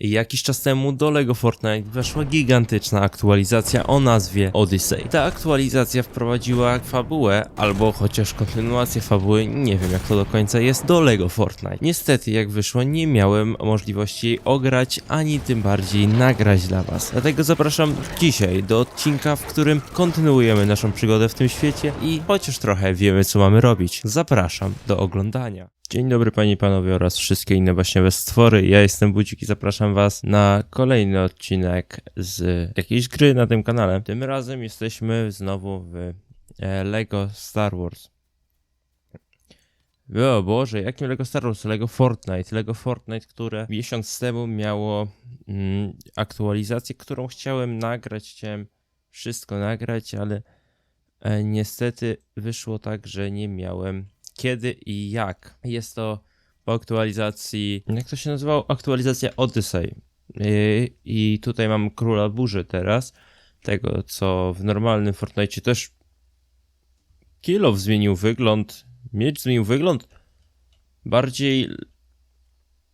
Jakiś czas temu do LEGO Fortnite weszła gigantyczna aktualizacja o nazwie Odyssey. Ta aktualizacja wprowadziła fabułę, albo chociaż kontynuację fabuły, nie wiem jak to do końca jest, do LEGO Fortnite. Niestety jak wyszło nie miałem możliwości jej ograć, ani tym bardziej nagrać dla was. Dlatego zapraszam dzisiaj do odcinka, w którym kontynuujemy naszą przygodę w tym świecie i chociaż trochę wiemy co mamy robić. Zapraszam do oglądania. Dzień dobry panie i panowie oraz wszystkie inne właśnie stwory. Ja jestem Budzik i zapraszam was na kolejny odcinek z jakiejś gry na tym kanale. Tym razem jesteśmy znowu w e, Lego Star Wars. O Boże, jakim Lego Star Wars? Lego Fortnite. Lego Fortnite, które miesiąc temu miało mm, aktualizację, którą chciałem nagrać. Chciałem wszystko nagrać, ale e, niestety wyszło tak, że nie miałem kiedy i jak. Jest to po aktualizacji, jak to się nazywało? Aktualizacja Odyssey. I, I tutaj mam Króla Burzy teraz, tego co w normalnym Fortnite też Kilow zmienił wygląd, miecz zmienił wygląd, bardziej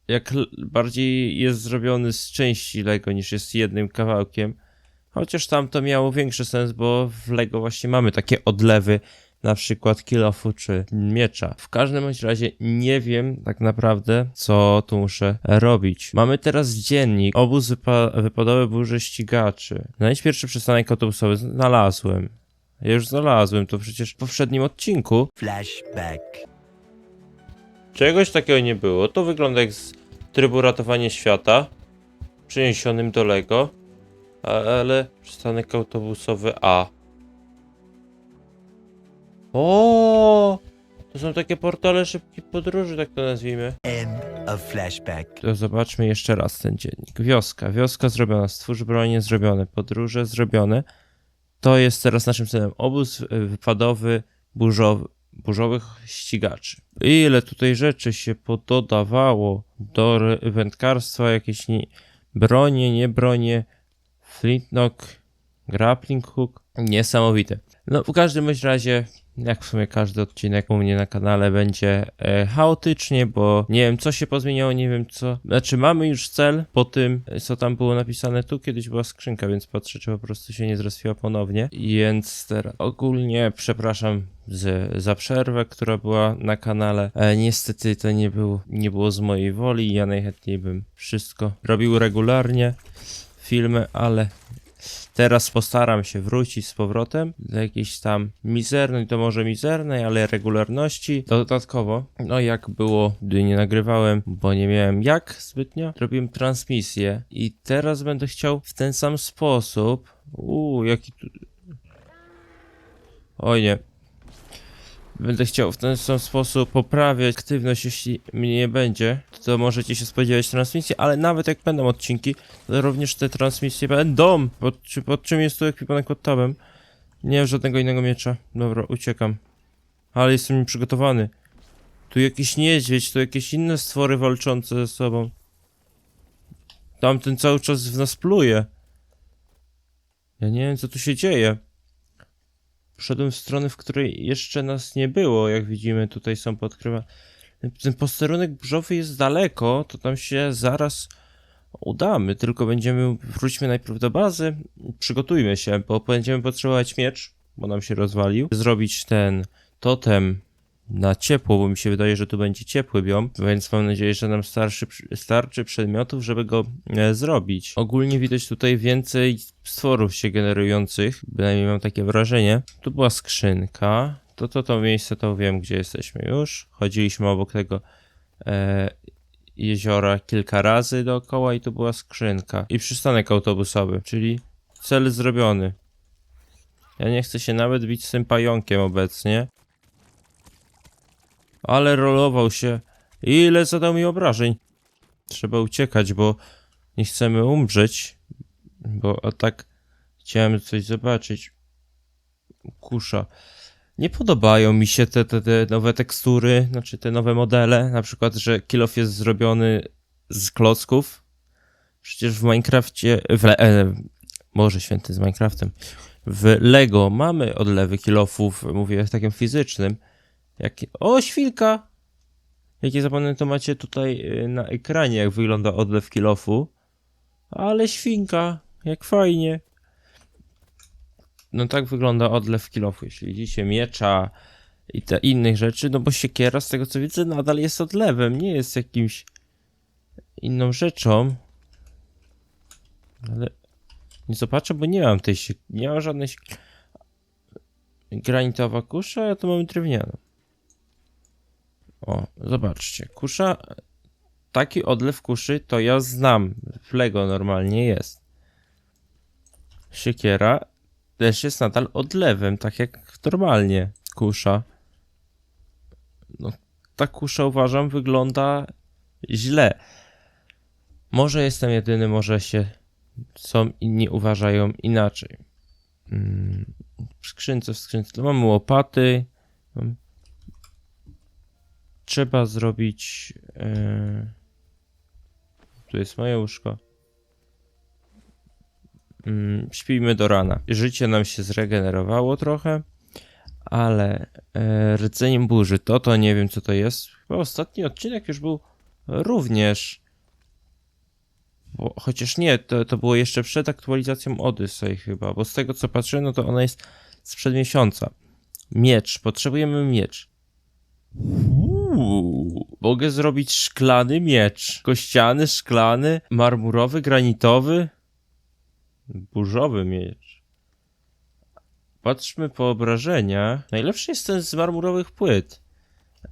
jak bardziej jest zrobiony z części Lego niż jest jednym kawałkiem. Chociaż tam to miało większy sens, bo w Lego właśnie mamy takie odlewy, na przykład kilofu czy miecza. W każdym bądź razie nie wiem tak naprawdę, co tu muszę robić. Mamy teraz dziennik. Obóz wypa- wypadowy burzy ścigaczy. Znajdź pierwszy przystanek autobusowy. Znalazłem. Ja już znalazłem, to przecież w poprzednim odcinku. Flashback. Czegoś takiego nie było. To wygląda jak z trybu ratowania świata. Przeniesionym do Lego. Ale przystanek autobusowy A. O! To są takie portale szybkiej podróży, tak to nazwijmy. End of flashback. To zobaczmy jeszcze raz ten dziennik. Wioska. Wioska zrobiona. Stwórz bronie zrobione. Podróże zrobione. To jest teraz naszym celem. Obóz y, wypadowy burzowy, burzowych ścigaczy. Ile tutaj rzeczy się pododawało do wędkarstwa, jakieś nie, bronie, nie bronie, flintlock, grappling hook. Niesamowite. No w każdym razie, jak w sumie każdy odcinek u mnie na kanale będzie e, chaotycznie, bo nie wiem co się pozmieniało, nie wiem co. Znaczy mamy już cel po tym, co tam było napisane. Tu kiedyś była skrzynka, więc patrzę, czy po prostu się nie zrespiła ponownie. Więc teraz ogólnie przepraszam z, za przerwę, która była na kanale. E, niestety to nie, był, nie było z mojej woli. Ja najchętniej bym wszystko robił regularnie, filmy, ale Teraz postaram się wrócić z powrotem do jakiejś tam mizernej, to może mizernej, ale regularności. Dodatkowo, no jak było, gdy nie nagrywałem, bo nie miałem jak zbytnio, robiłem transmisję i teraz będę chciał w ten sam sposób. Uuu, jaki tu. Oj nie. Będę chciał w ten sam sposób poprawiać aktywność, jeśli mnie nie będzie, to możecie się spodziewać transmisji, ale nawet jak będą odcinki, to również te transmisje będą. Pod, pod czym jest tu ekwipunek pod tabem? Nie mam żadnego innego miecza. Dobra, uciekam. Ale jestem przygotowany. Tu jakiś niedźwiedź, tu jakieś inne stwory walczące ze sobą. Tamten cały czas w nas pluje. Ja nie wiem, co tu się dzieje. Wszedłem w stronę, w której jeszcze nas nie było. Jak widzimy, tutaj są podkrywa. Ten posterunek burzowy jest daleko, to tam się zaraz udamy. Tylko będziemy, wróćmy najpierw do bazy, przygotujmy się, bo będziemy potrzebować miecz, bo nam się rozwalił. Zrobić ten totem na ciepło, bo mi się wydaje, że tu będzie ciepły biom, więc mam nadzieję, że nam starszy, starczy przedmiotów, żeby go e, zrobić. Ogólnie widać tutaj więcej stworów się generujących, bynajmniej mam takie wrażenie. Tu była skrzynka, to to, to miejsce to wiem, gdzie jesteśmy już. Chodziliśmy obok tego e, jeziora kilka razy dookoła i tu była skrzynka. I przystanek autobusowy, czyli cel zrobiony. Ja nie chcę się nawet bić z tym pająkiem obecnie. Ale rolował się. Ile zadał mi obrażeń. Trzeba uciekać, bo nie chcemy umrzeć. Bo a tak chciałem coś zobaczyć. Kusza. Nie podobają mi się te, te, te nowe tekstury, znaczy te nowe modele. Na przykład, że kilof jest zrobiony z klocków. Przecież w Minecrafcie. W Le e, Boże święty z Minecraftem. W Lego mamy odlewy kilofów, mówię w takim fizycznym. Jak... O, świlka! Jakie zapewne to macie tutaj y, na ekranie, jak wygląda odlew kilofu. Ale świnka, jak fajnie. No tak wygląda odlew kilofu. Jeśli widzicie miecza i te innych rzeczy, no bo siekiera, z tego co widzę, nadal jest odlewem, nie jest jakimś inną rzeczą. Ale nie zobaczę, bo nie mam tej nie mam żadnej granitowa kusza, a tu mamy drewnianą. O, zobaczcie, kusza, taki odlew kuszy to ja znam, w Lego normalnie jest. Siekiera też jest nadal odlewem, tak jak normalnie kusza. No, ta kusza uważam wygląda źle. Może jestem jedyny, może się są inni uważają inaczej. Mm, W skrzynce, w skrzynce to mamy łopaty. Trzeba zrobić. e, Tu jest moje łóżko. Mm, Śpijmy do rana. Życie nam się zregenerowało trochę, ale e, rdzeniem burzy to to nie wiem co to jest. Chyba ostatni odcinek już był również. Bo, chociaż nie, to, to było jeszcze przed aktualizacją Odyssey chyba, bo z tego co patrzę, no to ona jest sprzed miesiąca. Miecz, potrzebujemy miecz. Mogę zrobić szklany miecz. Kościany, szklany, marmurowy, granitowy, burzowy miecz. Patrzmy po obrażenia. Najlepszy jest ten z marmurowych płyt.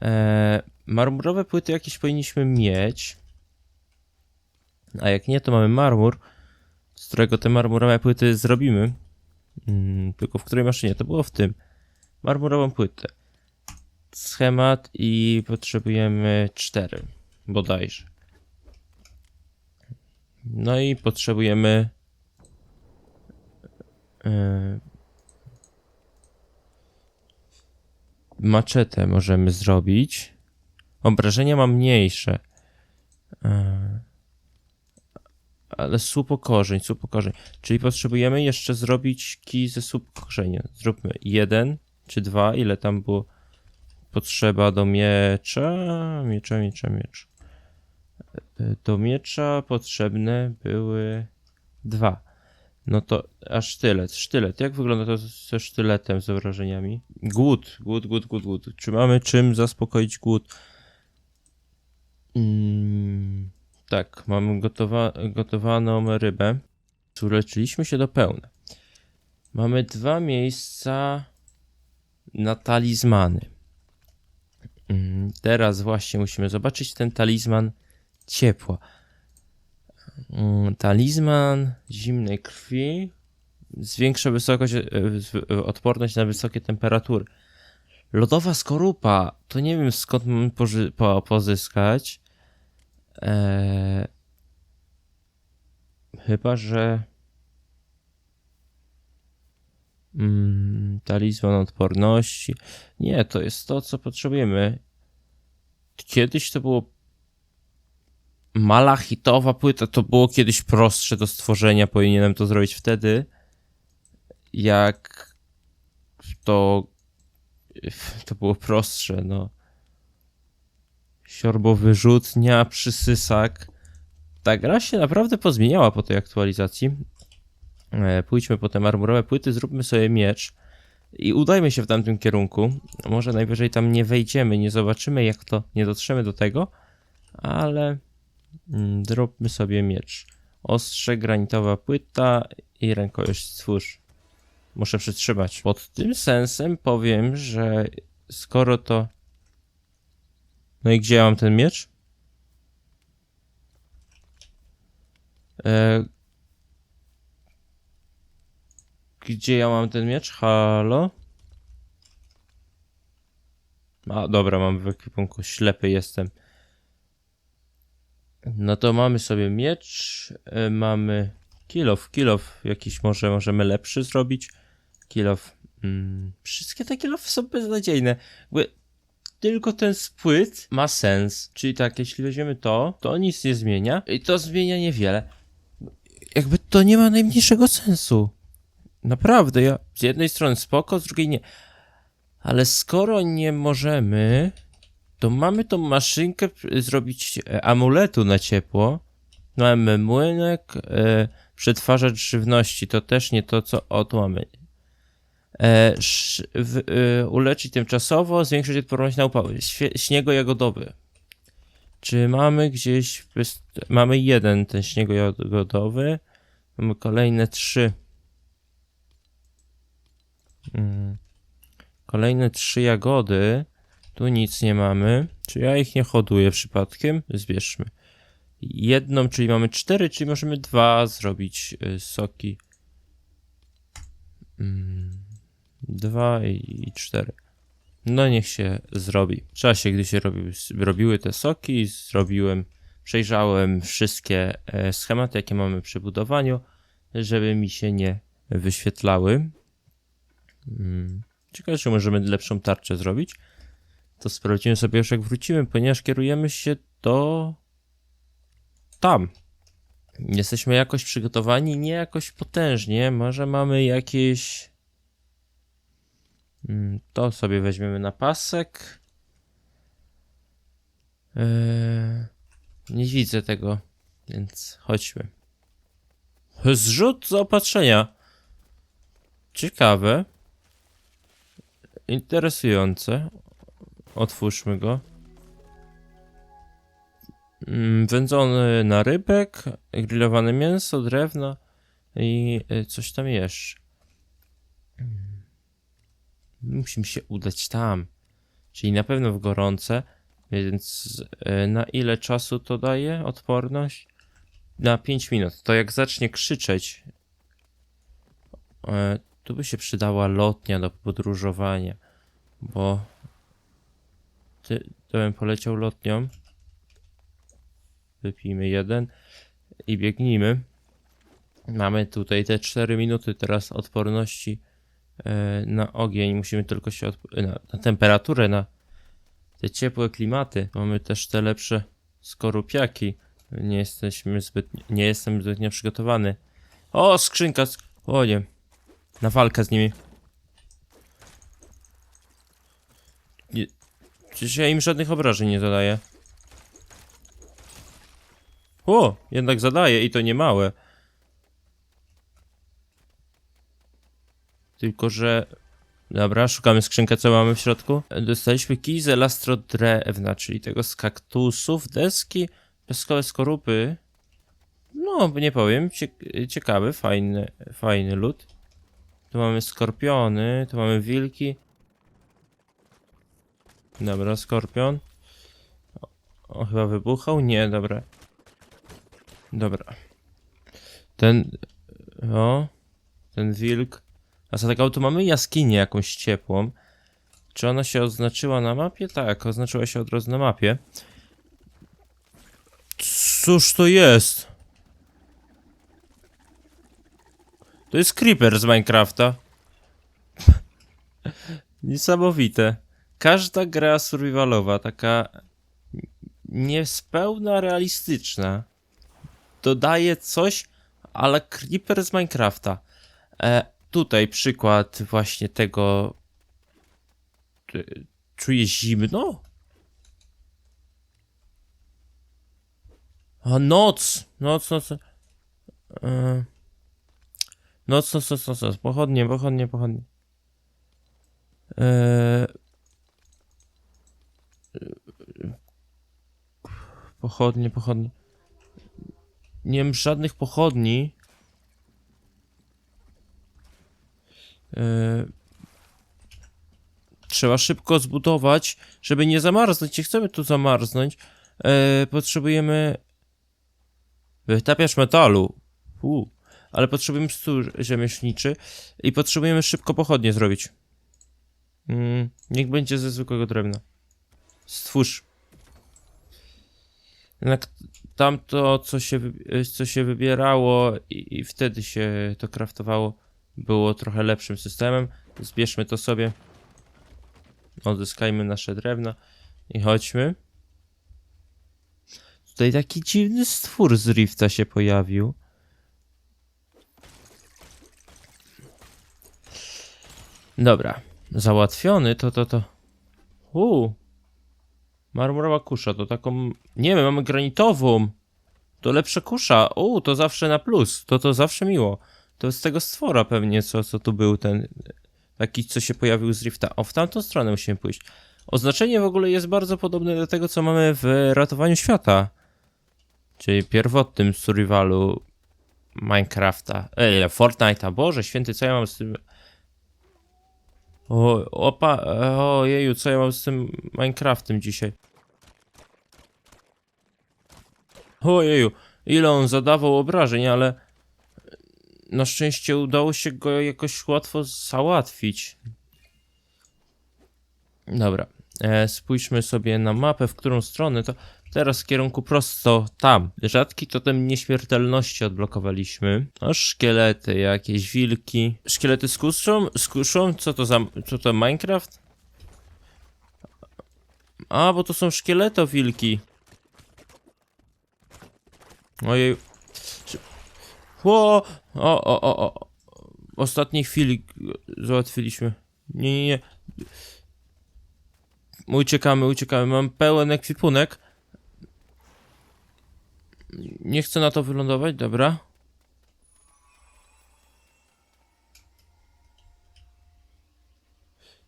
Eee, marmurowe płyty jakieś powinniśmy mieć. A jak nie, to mamy marmur, z którego te marmurowe płyty zrobimy. Mm, tylko w której maszynie? To było w tym. Marmurową płytę. Schemat i potrzebujemy cztery, bodajże. No i potrzebujemy. Yy, maczetę możemy zrobić. Obrażenia mam mniejsze. Yy, ale słup korzeń, słup. Czyli potrzebujemy jeszcze zrobić kij ze słup korzenia. Zróbmy jeden czy dwa, ile tam było potrzeba do miecza, miecza, miecza. E, Do miecza potrzebne były dwa. No to aż sztylet, sztylet. Jak wygląda to ze sztyletem, z wrażeniami? Głód, głód, głód, głód, głód. Czy mamy czym zaspokoić głód? Mm, tak, mamy gotowa gotowaną rybę. Uleczyliśmy się do pełna. Mamy dwa miejsca na talizmany. Mm, Teraz właśnie musimy zobaczyć ten talizman ciepła. Mm, Talizman zimnej krwi zwiększa wysokość, e, e, odporność na wysokie temperatury. Lodowa skorupa, to nie wiem skąd mam po, pozyskać. Eee, chyba, że mm, talizman odporności. Nie, to jest to, co potrzebujemy. Kiedyś to było malachitowa płyta, to było kiedyś prostsze do stworzenia, powinienem to zrobić wtedy, jak to to było prostsze, no. Siorbowyrzutnia, przysysak. Ta gra się naprawdę pozmieniała po tej aktualizacji. E, Pójdźmy po te marmurowe płyty, zróbmy sobie miecz i udajmy się w tamtym kierunku. Może najwyżej tam nie wejdziemy, nie zobaczymy jak to, nie dotrzemy do tego, ale mm, zróbmy sobie miecz. Ostrze, granitowa płyta i rękojeść stwórz. Muszę przytrzymać. Pod tym sensem powiem, że skoro to... No i gdzie ja mam ten miecz? E... Gdzie ja mam ten miecz? Halo? A, dobra, mam w ekwipunku. Ślepy jestem. No to mamy sobie miecz, e, mamy kilof, kilof jakiś może możemy lepszy zrobić. Kilof. Mm, wszystkie te kilofy są beznadziejne. Jakby tylko ten spłyt ma sens. Czyli tak, jeśli weźmiemy to, to nic nie zmienia i to zmienia niewiele. Jakby to nie ma najmniejszego sensu. Naprawdę, ja z jednej strony spoko, z drugiej nie. Ale skoro nie możemy, to mamy tą maszynkę zrobić e, amuletu na ciepło. Mamy młynek, e, przetwarzacz żywności, to też nie to, co o. E, e, uleczyć tymczasowo, zwiększyć odporność na upały. Świe, śniego jagodowy. Czy mamy gdzieś. Mamy jeden ten śniego jagodowy. Mamy kolejne trzy. Mm. Kolejne trzy jagody. Tu nic nie mamy. Czy ja ich nie hoduję przypadkiem? Zbierzmy. Jedną, czyli mamy cztery, czyli możemy dwa zrobić y, soki. Mm, Dwa i, cztery. No niech się zrobi. W czasie, gdy się robił, robiły te soki, zrobiłem, przejrzałem wszystkie e, schematy, jakie mamy przy budowaniu, żeby mi się nie wyświetlały. Mm, Ciekawe, czy możemy lepszą tarczę zrobić. To sprawdzimy sobie już jak wrócimy, ponieważ kierujemy się do tam. Jesteśmy jakoś przygotowani, nie jakoś potężnie. Może mamy jakieś. Mm, To sobie weźmiemy na pasek. Eee, nie widzę tego, więc chodźmy. Zrzut zaopatrzenia. Ciekawe. Interesujące. Otwórzmy go. Mm, Wędzony na rybek, grillowane mięso, drewno i y, coś tam jeszcze. Mm. Musimy się udać tam. Czyli na pewno w gorące. Więc y, na ile czasu to daje odporność? Na 5 minut. To jak zacznie krzyczeć, e, tu by się przydała lotnia do podróżowania. Bo ty, to bym poleciał lotnią. Wypijmy jeden i biegnijmy. Mamy tutaj te 4 minuty teraz odporności e, na ogień. Musimy tylko się na, na temperaturę, na te ciepłe klimaty. Mamy też te lepsze skorupiaki. Nie jesteśmy zbyt, nie jestem zbytnio przygotowany. O, skrzynka! sk- O nie. Na walkę z nimi. Nie, przecież ja im żadnych obrażeń nie zadaję. O, jednak zadaję i to nie małe. Tylko, że... Dobra, szukamy skrzynkę, co mamy w środku. Dostaliśmy kij z elastrodrewna, czyli tego z kaktusów, deski, pieskowe skorupy. No, nie powiem, cie- ciekawy, fajny, fajny lód. Tu mamy skorpiony, tu mamy wilki. Dobra, skorpion. O, chyba wybuchał? Nie, dobra. Dobra. Ten. O. Ten wilk. A za tego tu mamy jaskinię jakąś ciepłą. Czy ona się oznaczyła na mapie? Tak, oznaczyła się od razu na mapie. Cóż to jest? To jest creeper z Minecrafta. Niesamowite. Każda gra survivalowa, taka niespełna realistyczna, dodaje coś, ale creeper z Minecrafta. E, tutaj przykład właśnie tego. Czuję zimno? A noc! Noc, noc. E, noc, noc, noc, noc, noc. Pochodnie, pochodnie, pochodnie. E, pochodnie, pochodnie. Nie mam żadnych pochodni. E, Trzeba szybko zbudować, żeby nie zamarznąć. Nie chcemy tu zamarznąć. E, potrzebujemy wytapiacz metalu. Ale potrzebujemy stół rzemieślniczy i potrzebujemy szybko pochodnie zrobić. Mm, niech będzie ze zwykłego drewna. Stwórz. Jednak tamto, co się, wy- co się wybierało i, i wtedy się to kraftowało, było trochę lepszym systemem. Zbierzmy to sobie. Odzyskajmy nasze drewno i chodźmy. Tutaj taki dziwny stwór z Rifta się pojawił. Dobra, załatwiony to to to. Uuu. Marmurowa kusza to taką. Nie wiem, mamy granitową. to lepsze kusza. U, to zawsze na plus. To to zawsze miło. To z tego stwora pewnie, co, co tu był ten... Taki, co się pojawił z Rifta. O, w tamtą stronę musimy pójść. Oznaczenie w ogóle jest bardzo podobne do tego, co mamy w ratowaniu świata. Czyli pierwotnym survivalu Minecrafta. Ej, Fortnite'a. Boże, święty, co ja mam z tym... O, opa, o jeju, co ja mam z tym Minecraftem dzisiaj? Ojeju, ile on zadawał obrażeń, ale na szczęście udało się go jakoś łatwo załatwić. Dobra, e, spójrzmy sobie na mapę, w którą stronę to teraz w kierunku prosto tam. Rzadki totem nieśmiertelności odblokowaliśmy. O, szkielety, jakieś wilki. Szkielety z kuszą? Z kuszą? Co to za... co to Minecraft? A, bo to są szkieletowilki. Ojej. Szy- Ło! O, o, o, o. Ostatniej chwili załatwiliśmy. Nie, nie, nie. Uciekamy, uciekamy. Mam pełen ekwipunek. Nie chcę na to wylądować, dobra.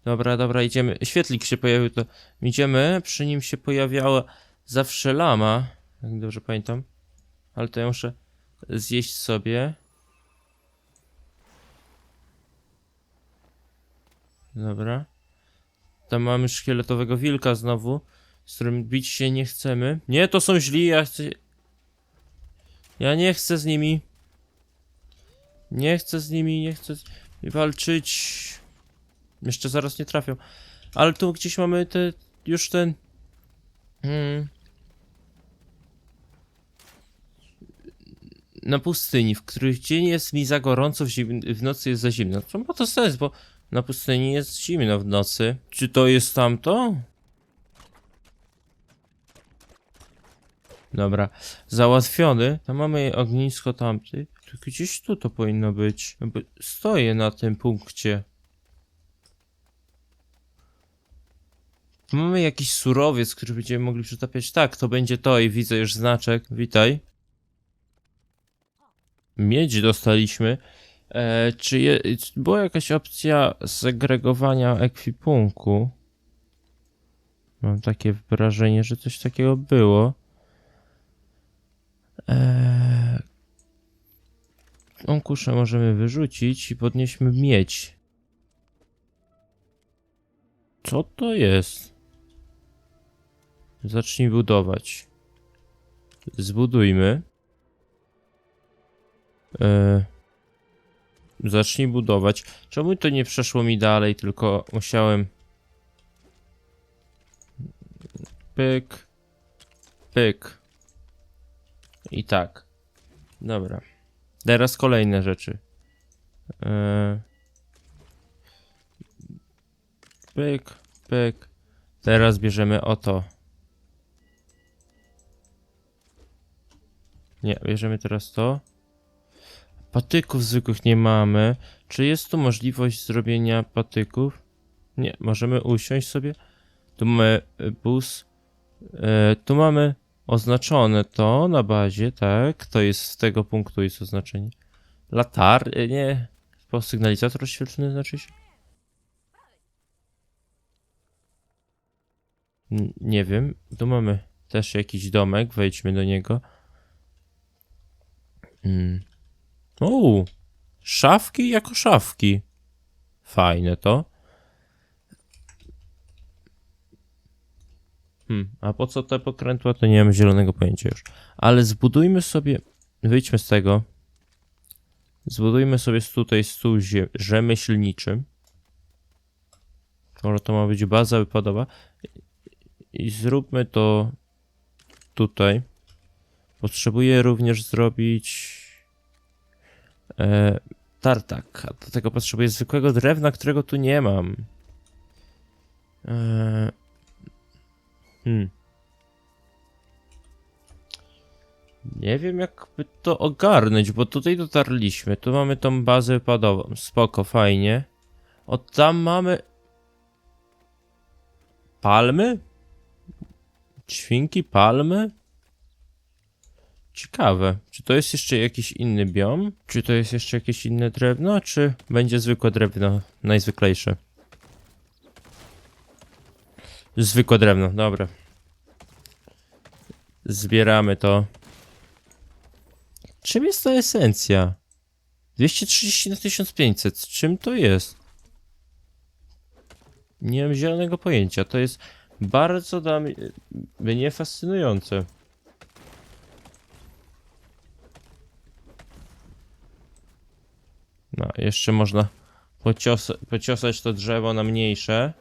Dobra, dobra, idziemy. Świetlik się pojawił, to idziemy. Przy nim się pojawiała zawsze lama, jak dobrze pamiętam. Ale to ja muszę zjeść sobie. Dobra. Tam mamy szkieletowego wilka znowu, z którym bić się nie chcemy. Nie, to są źli, ja chcę... Ja nie chcę z nimi. Nie chcę z nimi, nie chcę z... walczyć. Jeszcze zaraz nie trafią. Ale tu gdzieś mamy te... już ten... Hmm. Na pustyni, w których dzień jest mi za gorąco, w, zim... w nocy jest za zimno. To ma to sens, bo na pustyni jest zimno w nocy. Czy to jest tamto? Dobra, załatwiony. Tam mamy ognisko tamty. To gdzieś tu to powinno być. Jakby Stoję na tym punkcie. Mamy jakiś surowiec, który będziemy mogli przetapiać. Tak, to będzie to i widzę już znaczek. Witaj. Miedź dostaliśmy. E, czy je, czy była jakaś opcja segregowania ekwipunku? Mam takie wrażenie, że coś takiego było. Eee... Możemy wyrzucić i podnieśmy miedź. Co to jest? Zacznij budować. Zbudujmy. Eee... Zacznij budować. Czemu to nie przeszło mi dalej, tylko musiałem... Pyk. Pyk. I tak. Dobra. Teraz kolejne rzeczy. Eee... Pyk, pyk. Teraz bierzemy oto. Nie, bierzemy teraz to. Patyków zwykłych nie mamy. Czy jest tu możliwość zrobienia patyków? Nie, możemy usiąść sobie. Tu mamy bus. E, tu mamy oznaczone to na bazie, tak? To jest z tego punktu jest oznaczenie. Latar, e, nie. Po sygnalizator świetlny znaczy się? N- nie wiem. Tu mamy też jakiś domek, wejdźmy do niego. Mm. O, szafki jako szafki. Fajne to. Hmm, a po co te pokrętła, to nie mam zielonego pojęcia już. Ale zbudujmy sobie, wyjdźmy z tego. Zbudujmy sobie tutaj stół rzemieślniczy. Skoro to ma być baza wypadowa. I zróbmy to tutaj. Potrzebuję również zrobić e, tartak. A do tego potrzebuję zwykłego drewna, którego tu nie mam. E, hmm. Nie wiem, jakby to ogarnąć, bo tutaj dotarliśmy. Tu mamy tą bazę wypadową. Spoko, fajnie. O, tam mamy... Palmy? Świnki, palmy? Ciekawe. Czy to jest jeszcze jakiś inny biom? Czy to jest jeszcze jakieś inne drewno? Czy będzie zwykłe drewno? Najzwyklejsze. Zwykłe drewno, dobra. Zbieramy to. Czym jest ta esencja? 230 na 1500. Czym to jest? Nie mam zielonego pojęcia. To jest bardzo dla mnie fascynujące. No, jeszcze można pociosa pociosać to drzewo na mniejsze.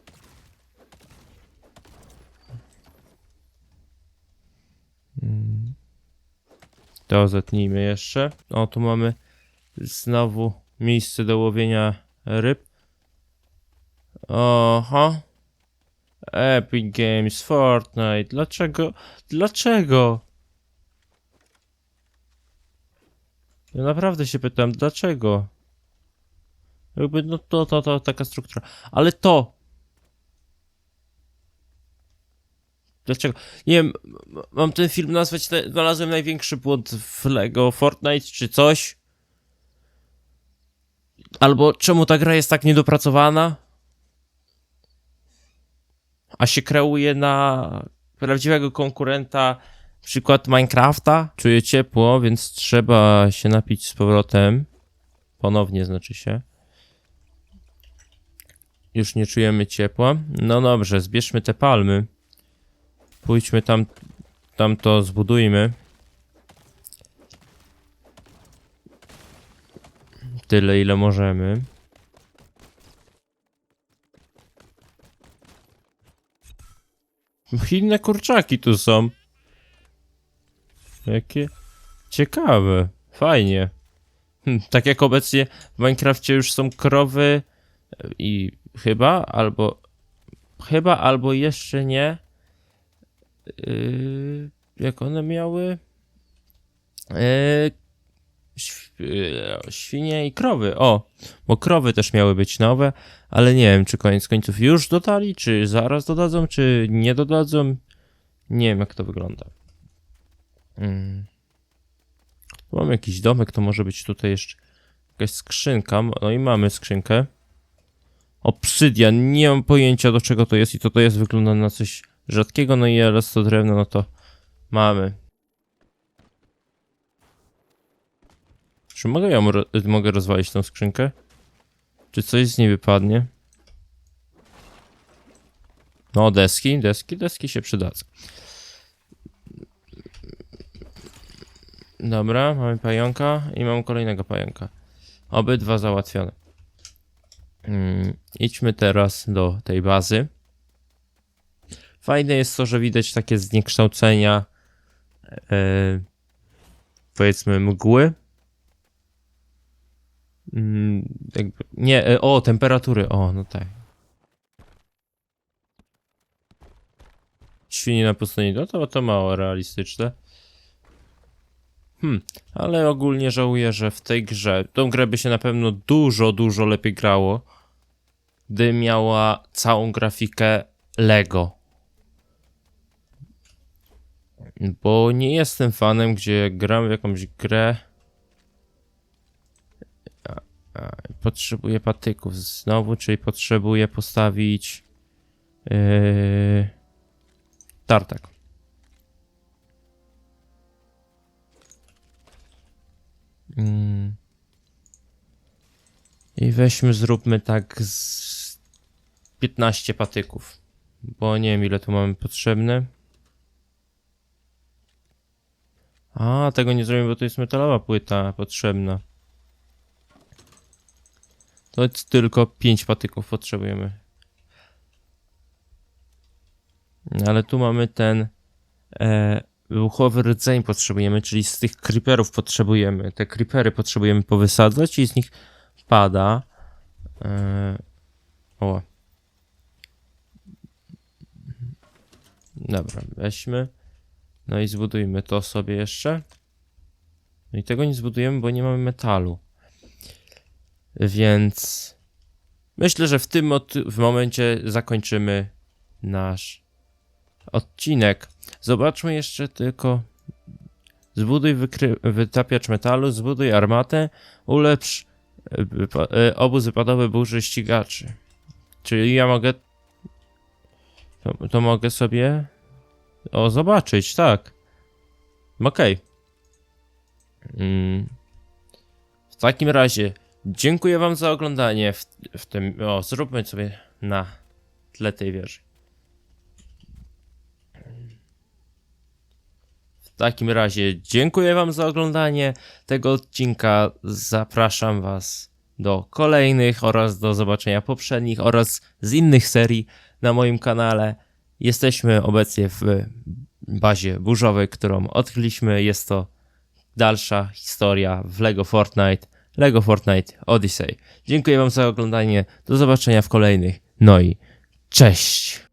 To zetnijmy jeszcze. O, tu mamy znowu miejsce do łowienia ryb. Oho. Epic Games, Fortnite. Dlaczego? Dlaczego? Ja naprawdę się pytam, dlaczego? Jakby, no to, to, to, taka struktura. Ale to! Dlaczego? Nie wiem, mam ten film nazwać, znalazłem największy błąd w LEGO Fortnite, czy coś? Albo czemu ta gra jest tak niedopracowana? A się kreuje na prawdziwego konkurenta, przykład Minecrafta. Czuję ciepło, więc trzeba się napić z powrotem. Ponownie znaczy się. Już nie czujemy ciepła. No dobrze, zbierzmy te palmy. Pójdźmy tam, tam to zbudujmy. Tyle, ile możemy. Inne kurczaki tu są. Jakie ciekawe. Fajnie. Hm, tak jak obecnie w Minecrafcie już są krowy i chyba, albo chyba, albo jeszcze nie. Yy, jak one miały? Yy, yy, świnie i krowy. O, bo krowy też miały być nowe, ale nie wiem, czy koniec końców już dodali, czy zaraz dodadzą, czy nie dodadzą. Nie wiem, jak to wygląda. Mm. Mam jakiś domek, to może być tutaj jeszcze jakaś skrzynka. No i mamy skrzynkę. Obsydian, nie mam pojęcia do czego to jest i to to jest, wygląda na coś rzadkiego, no i raz to drewno, no to mamy. Czy mogę ją, ro- mogę rozwalić tą skrzynkę? Czy coś z niej wypadnie? No, deski, deski, deski się przydadzą. Dobra, mamy pająka i mam kolejnego pająka. Obydwa załatwione. Mm, idźmy teraz do tej bazy. Fajne jest to, że widać takie zniekształcenia e, powiedzmy mgły. Mm, jakby, nie, e, o, temperatury, o, no tak. Świnie na pustyni, no to, to mało realistyczne. Hmm, ale ogólnie żałuję, że w tej grze, tą grę by się na pewno dużo, dużo lepiej grało, gdy miała całą grafikę Lego. Bo nie jestem fanem, gdzie gram w jakąś grę. Potrzebuję patyków znowu, czyli potrzebuję postawić yy, tartak. Mm. I weźmy, zróbmy tak z 15 patyków. Bo nie wiem ile tu mamy potrzebne. A, tego nie zrobimy, bo to jest metalowa płyta potrzebna. To jest tylko 5 patyków potrzebujemy. Ale tu mamy ten e, wybuchowy rdzeń potrzebujemy, czyli z tych creeperów potrzebujemy. Te creepery potrzebujemy powysadzać i z nich pada. E, o. Dobra, weźmy. No i zbudujmy to sobie jeszcze. No i tego nie zbudujemy, bo nie mamy metalu. Więc myślę, że w tym w momencie zakończymy nasz odcinek. Zobaczmy jeszcze tylko zbuduj wytapiacz metalu, zbuduj armatę, ulepsz e, e, obóz wypadowy burzy ścigaczy. Czyli ja mogę. To, to mogę sobie. O, zobaczyć, tak. Okej. Mm. W takim razie dziękuję Wam za oglądanie w, w tym. O, zróbmy sobie na tle tej wieży. W takim razie dziękuję Wam za oglądanie tego odcinka. Zapraszam Was do kolejnych oraz do zobaczenia poprzednich oraz z innych serii na moim kanale. Jesteśmy obecnie w bazie burzowej, którą odkryliśmy. Jest to dalsza historia w LEGO Fortnite, LEGO Fortnite Odyssey. Dziękuję Wam za oglądanie. Do zobaczenia w kolejnych. No i cześć!